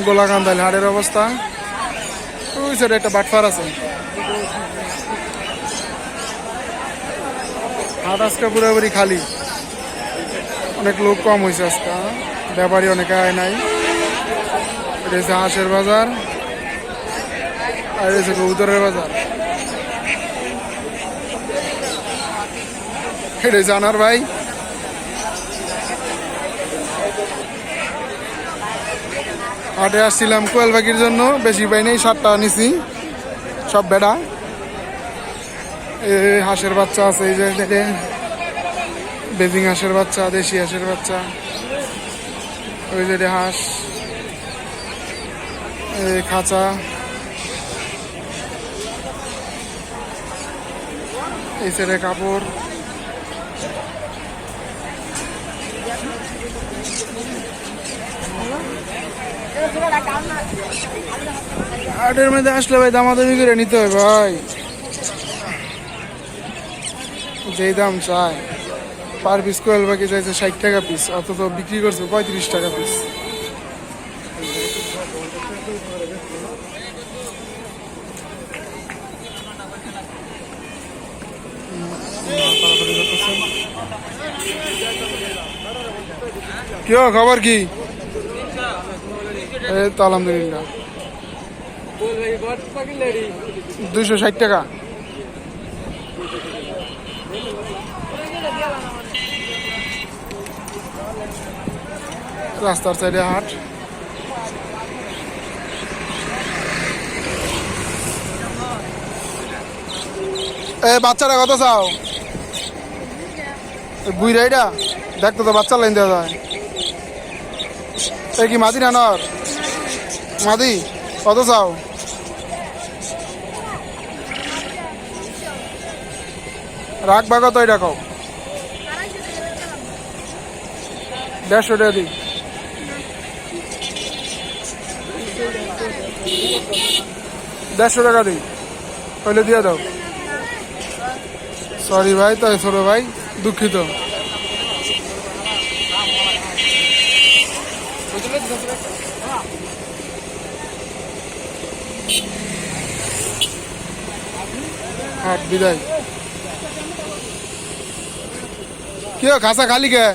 গোলাকান্দাল হাটের অবস্থা। ওই সাইডে একটা বাটফার আছে। হাট আজকে পুরোপুরি খালি। অনেক লোক কম হয়েছে আজকে ব্যাপারী অনেকে আয় নাই। এটা হাঁসের বাজার, আর হচ্ছে কবুতরের বাজার। এটা আনার ভাই। হাটে আসছিলাম কোয়েল পাখির জন্য, বেশি পাই নেই, সাতটা নিছি। সব বেড়া। হাঁসের বাচ্চা আছে, এই যে দেখে। বেজিং হাঁসের বাচ্চা, দেশি হাঁসের বাচ্চা। ওই যে হাঁস। খাঁচা। এই সাইডে কাপড়। হাটের মধ্যে আসলে ভাই দামাদামি করে নিতে হয় ভাই। যেই দাম চাই পার পিস কোয়েল বাকি চাইছে ষাট টাকা পিস অথচ বিক্রি করছে পঁয়ত্রিশ টাকা পিস কি খবর কি? এই ষাট টাকা। রাস্তার সাইডে হাট। এ, বাচ্চারা কত চাও? বুই রাইডা দেখতো তো বাচ্চা লাইন দেওয়া যায়। এ কি মাদি নানর মাদি, কত চাও? রাখবা কত এটা কও দেড়শো টাকা দিই। দেড়শো টাকা দিই। তাহলে দিয়ে দাও। সরি ভাই তাই ছোট ভাই, দুঃখিত। হাট বিদায় কি খাসা খালি কে